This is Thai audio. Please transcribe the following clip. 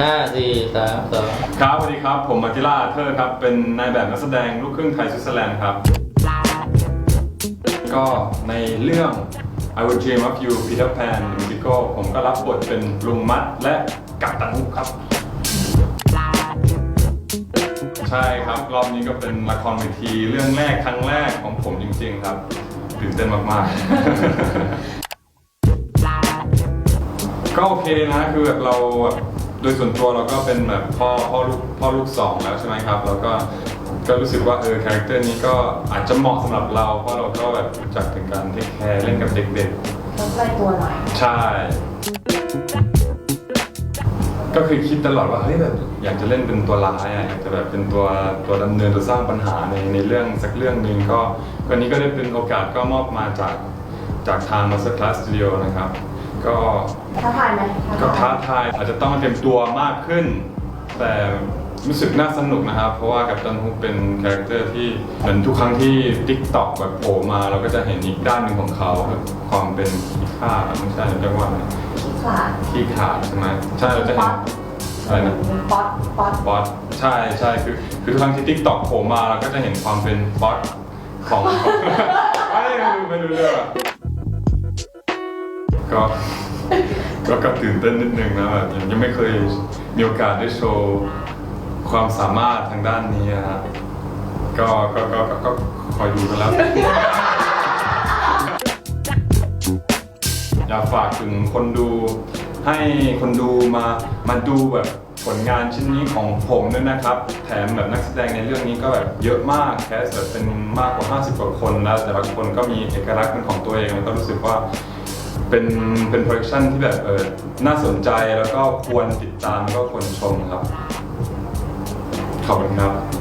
ห้าสี่สามสองครับสวัสดีครับ ผมมาติล่าเทอร์ครับ เป็นนายแบบนักแสดงลูกครึ่งไทยสวิตเซอร์แลนด์ครับ ก็ในเรื่อง I Will Dream of You Peter Pan Musical ผมก็รับบทเป็นลุงมัดและกัปตันฮุกครับ ใช่ครับรอบนี้ก็เป็นละครเวทีเรื่องแรกครั้งแรกของผมจริงๆครับตื่นเต้นมากๆ ก็โอเคนะคือแบบเรา โดยส่วนตัวเราก็เป็นแบบพ่อพ่อลูกพ่อลูกสองแล้วใช่ไหมครับ แล้วก็ก็รู้สึกว่าเออคาแรคเตอร์นี้ก็อาจจะเหมาะสำหรับเราเพราะเราก็แบบรู้จักถึงการเทคแคร์เล่นกับเด็กต้องใกล้ตัวหน่อยๆ ใช่ ก็คือคิดตลอดว่าเฮ้ยแบบอยากจะเล่นเป็นตัวร้ายอะอยากจะแบบเป็นตัวตัวดำเนินตัวสร้างปัญหาในในเรื่องสักเรื่องหนึ่งก็วันนี้ก็ได้เป็นโอกาสก็มอบมาจากจากทาง Master Class Studio นะครับ ก็ท้าทายไหมก็ท้าทายอาจจะต้องเตรียมตัวมากขึ้น แต่รู้สึกน่าสนุกนะครับ เพราะว่ากับตันฮุกเป็นคาแรคเตอร์ที่เหมือนทุกครั้งที่ t ิ k t o k แบบโผล่มาเราก็จะเห็นอีกด้านหนึ่งของเขาแบบความเป็นขี้ข้าไม่ใช่เรียกว่าอะไรขี้ขลาดขี้ขาดใช่ไหมใช่เราจะเห็นอะไรนะป๊อตป๊อตบอสใช่ใช่คือคือทุกครั้งที่ t ิ k t o k โผล่มาเราก็จะเห็นความเป็นบอสของไม่รู้ไม่รู้เรื่องอะ ก็ก็ก็ตื่นเต้นนิดนึงนะแบบยังไม่เคยมีโอกาสได้โชว์ความสามารถทางด้านนี้นะก็ก็ก็ก็ก็คอยดูกันแล้ว อยากฝากถึงคนดูให้คนดูมามาดูแบบผลงานชิ้นนี้ของผมด้วยนะครับ แถมแบบนักแสดงในเรื่องนี้ก็แบบเยอะมากแคสแบบเป็นมากกว่า 50 กว่าคนแล้วแต่ละคนก็มีเอกลักษณ์เป็นของตัวเองแล้วก็รู้สึกว่า เป็นเป็นโปรดักชันที่แบบเออน่าสนใจแล้วก็ควรติดตามแล้วก็ควรชมครับ ขอบคุณครับ